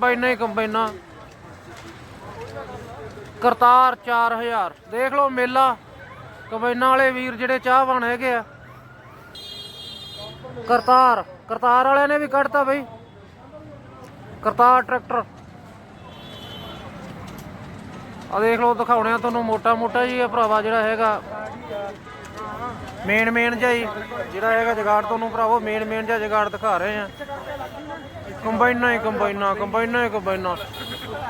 ਕੰਬਾਈਨਾਂ ਹੀ ਕੰਬਾਈਨਾਂ ਕਰਤਾਰ 4000 ਦੇਖ ਲਓ ਮੇਲਾ। ਕੰਬਾਈਨਾਂ ਵਾਲੇ ਵੀਰ ਜਿਹੜੇ ਚਾਹਵਾਨ ਹੈਗੇ ਆ। ਕਰਤਾਰ। ਕਰਤਾਰ ਵਾਲਿਆਂ ਨੇ ਵੀ ਕੱਢਤਾ ਬਈ। ਕਰਤਾਰ ਟਰੈਕਟਰ। ਆ ਦੇਖ ਲਓ, ਦਿਖਾਉਣੇ ਆ ਤੁਹਾਨੂੰ ਮੋਟਾ ਮੋਟਾ ਜੀ ਇਹ ਭਰਾਵਾ ਜਿਹੜਾ ਹੈਗਾ। ਮੇਨ ਮੇਨ ਜਿਹਾ ਹੀ ਜਿਹੜਾ ਹੈਗਾ ਜਗਾੜ ਤੁਹਾਨੂੰ ਭਰਾਵੋ ਮੇਨ ਮੇਨ ਜਿਹਾ ਜਗਾੜ ਦਿਖਾ ਰਹੇ ਆ। ਕੰਬਾਈਨਾਂ ਹੀ ਕੰਬਾਈਨਾਂ ਕੰਬਾਈਨਾਂ ਹੀ ਕੰਬਾਈਨਾਂ।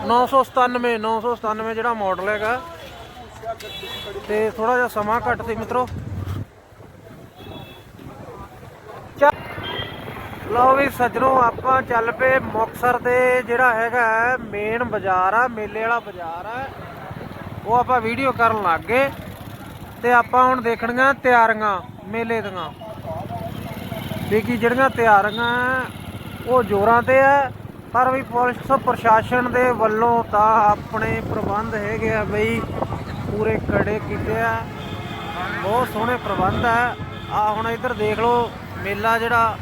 997 997 ਜਿਹੜਾ ਮਾਡਲ ਹੈਗਾ। ਤੇ ਥੋੜਾ ਜਿਹਾ ਸਮਾਂ ਘੱਟ ਸੀ ਮਿੱਤਰੋ। ਚੱਲ- ਲਓ ਵੀ ਸੱਜਣੋ, ਆਪਾਂ ਚੱਲ ਪਏ ਮੁਕਸਰ ਦੇ ਜਿਹੜਾ ਹੈਗਾ ਮੇਨ ਬਾਜ਼ਾਰ ਆ, ਮੇਲੇ ਵਾਲਾ ਬਾਜ਼ਾਰ ਆ। ਉਹ ਆਪਾਂ ਵੀਡੀਓ ਕਰਨ ਲੱਗ ਗਏ। ਤੇ ਆਪਾਂ ਹੁਣ ਦੇਖਣੀਆਂ ਤਿਆਰੀਆਂ, ਮੇਲੇ ਦੀਆਂ। ਵੀ ਕੀ ਜਿਹੜੀਆਂ ਤਿਆਰੀਆਂ ਉਹ ਜ਼ੋਰਾਂ ਤੇ ਹੈ ਪਰ ਵੀ ਪੁਲਿਸ ਪ੍ਰਸ਼ਾਸਨ ਦੇ ਵੱਲੋਂ ਤਾਂ ਆਪਣੇ ਪ੍ਰਬੰਧ ਹੈਗੇ ਆ ਬਈ, ਪੂਰੇ ਕੜੇ ਕੀਤੇ ਆ। ਬਹੁਤ ਸੋਹਣੇ ਪ੍ਰਬੰਧ ਆ। ਆ ਹੁਣ ਇੱਧਰ ਦੇਖ ਲਓ, ਮੇਲਾ ਜਿਹੜਾ,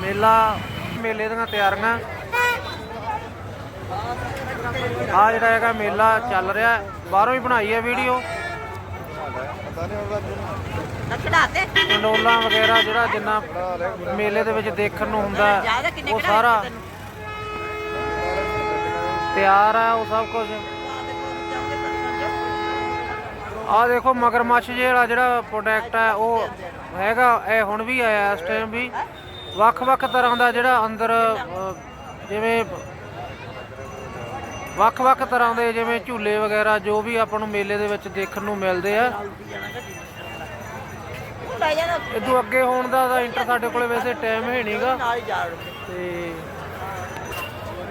ਮੇਲਾ, ਮੇਲੇ ਦੀਆਂ ਤਿਆਰੀਆਂ। ਆ ਜਿਹੜਾ ਹੈਗਾ ਮੇਲਾ ਚੱਲ ਰਿਹਾ। ਬਾਹਰੋਂ ਹੀ ਬਣਾਈ ਹੈ ਵੀਡੀਓ। ਚੜਾਤੇ ਕੰਡੋਲਾ ਵਗੈਰਾ ਜਿਹੜਾ ਜਿੰਨਾ ਮੇਲੇ ਦੇ ਵਿੱਚ ਦੇਖਣ ਨੂੰ ਹੁੰਦਾ ਉਹ ਸਾਰਾ? ਤਿਆਰ ਹੈ ਉਹ ਸਭ ਕੁਝ। ਆ ਦੇਖੋ ਮਗਰਮੱਛ ਜਿਹੜਾ ਜਿਹੜਾ ਪ੍ਰੋਡਕਟ ਹੈ ਉਹ ਹੈਗਾ ਇਹ ਹੁਣ ਵੀ ਆਇਆ ਇਸ ਟਾਈਮ ਵੀ। ਵੱਖ-ਵੱਖ ਤਰ੍ਹਾਂ ਦਾ ਜਿਹੜਾ ਅੰਦਰ ਜਿਵੇਂ ਵੱਖ-ਵੱਖ ਤਰ੍ਹਾਂ ਦੇ ਜਿਵੇਂ ਝੂਲੇ ਵਗੈਰਾ ਜੋ ਵੀ ਆਪਾਂ ਨੂੰ ਮੇਲੇ ਦੇ ਵਿੱਚ ਦੇਖਣ ਨੂੰ ਮਿਲਦੇ ਆ। ਲੈ ਇਦੋਂ ਅੱਗੇ ਹੋਣ ਦਾ ਤਾਂ ਇੰਟਰ ਸਾਡੇ ਕੋਲੇ ਵੈਸੇ ਟਾਈਮ ਹੈ ਨਹੀਂਗਾ ਨਾਲ ਤੇ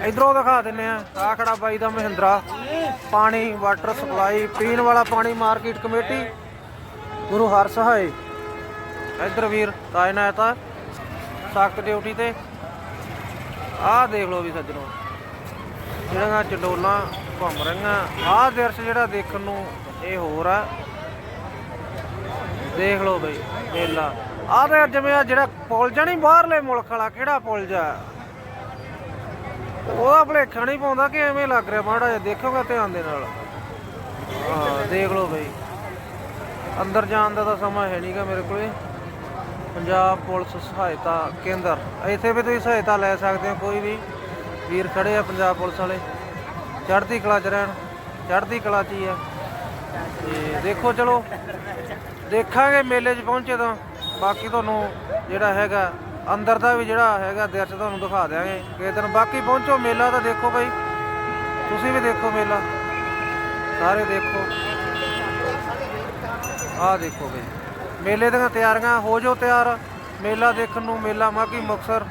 ਇਧਰੋਂ ਦਿਖਾ ਦਿੰਨੇ ਆ। ਆ ਖੜਾ ਬਾਈ ਦਾ ਮਹਿੰਦਰਾ। ਪਾਣੀ ਵਾਟਰ ਸਪਲਾਈ ਪੀਣ ਵਾਲਾ ਪਾਣੀ ਮਾਰਕੀਟ ਕਮੇਟੀ ਗੁਰੂ ਹਰ ਸਹਾਏ। ਇਧਰ ਵੀਰ ਤਾਇਨਾਤ ਆ ਸਖਤ ਡਿਊਟੀ ਤੇ। ਆਹ ਦੇਖ ਲਓ ਵੀ ਸੱਜਣੋ। ਜਿਹੜੀਆਂ ਚੰਡੋਲਾਂ ਘੁੰਮ ਰਹੀਆਂ। ਆਹ ਦ੍ਰਿਸ਼ ਜਿਹੜਾ ਦੇਖਣ ਨੂੰ ਇਹ ਹੋਰ ਆ। ਦੇਖ ਲਓ ਬਈ, ਮੇਲਾ। ਆਹ ਤੇ ਜਿਵੇਂ ਆ ਜਿਹੜਾ ਪੁਲ ਜਾ ਬਾਹਰਲੇ ਮੁਲਕ ਵਾਲਾ, ਕਿਹੜਾ ਪੁਲ ਜਾ? ਉਹਦਾ ਭਲੇਖਾ ਨਹੀਂ ਪਾਉਂਦਾ ਕਿ ਐਵੇਂ ਲੱਗ ਰਿਹਾ ਮਾੜਾ ਜਿਹਾ। ਦੇਖੋਗਾ ਧਿਆਨ ਦੇ ਨਾਲ। ਹਾਂ, ਦੇਖ ਲਓ ਬਈ। ਅੰਦਰ ਜਾਣ ਦਾ ਤਾਂ ਸਮਾਂ ਹੈ ਨਹੀਂਗਾ ਮੇਰੇ ਕੋਲੇ। ਪੰਜਾਬ ਪੁਲਿਸ ਸਹਾਇਤਾ ਕੇਂਦਰ। ਇੱਥੇ ਵੀ ਤੁਸੀਂ ਸਹਾਇਤਾ ਲੈ ਸਕਦੇ ਹੋ, ਕੋਈ ਵੀ। ਵੀਰ ਖੜੇ ਆ ਪੰਜਾਬ ਪੁਲਿਸ ਵਾਲੇ। ਚੜ੍ਹਦੀ ਕਲਾ ਚ ਰਹਿਣ, ਚੜ੍ਹਦੀ ਕਲਾ ਚ ਹੀ ਆ। ਤੇ ਦੇਖੋ ਚਲੋ, ਦੇਖਾਂਗੇ ਮੇਲੇ 'ਚ ਪਹੁੰਚੇ ਤਾਂ। ਬਾਕੀ ਤੁਹਾਨੂੰ ਜਿਹੜਾ ਹੈਗਾ, ਅੰਦਰ ਦਾ ਵੀ ਜਿਹੜਾ ਹੈਗਾ ਦ੍ਰਿਸ਼ ਤੁਹਾਨੂੰ ਦਿਖਾ ਦਿਆਂਗੇ। ਕਿਸੇ ਦਿਨ ਬਾਕੀ ਪਹੁੰਚੋ, ਮੇਲਾ ਤਾਂ ਦੇਖੋ ਬਈ। ਤੁਸੀਂ ਵੀ ਦੇਖੋ ਮੇਲਾ। ਸਾਰੇ ਦੇਖੋ। ਆਹ ਦੇਖੋ ਬਈ। ਮੇਲੇ ਦੀਆਂ ਤਿਆਰੀਆਂ, ਹੋ ਜਾਓ ਤਿਆਰ। ਮੇਲਾ ਦੇਖਣ ਨੂੰ, ਮੇਲਾ ਮਾਗੀ ਮੁਕਸਰ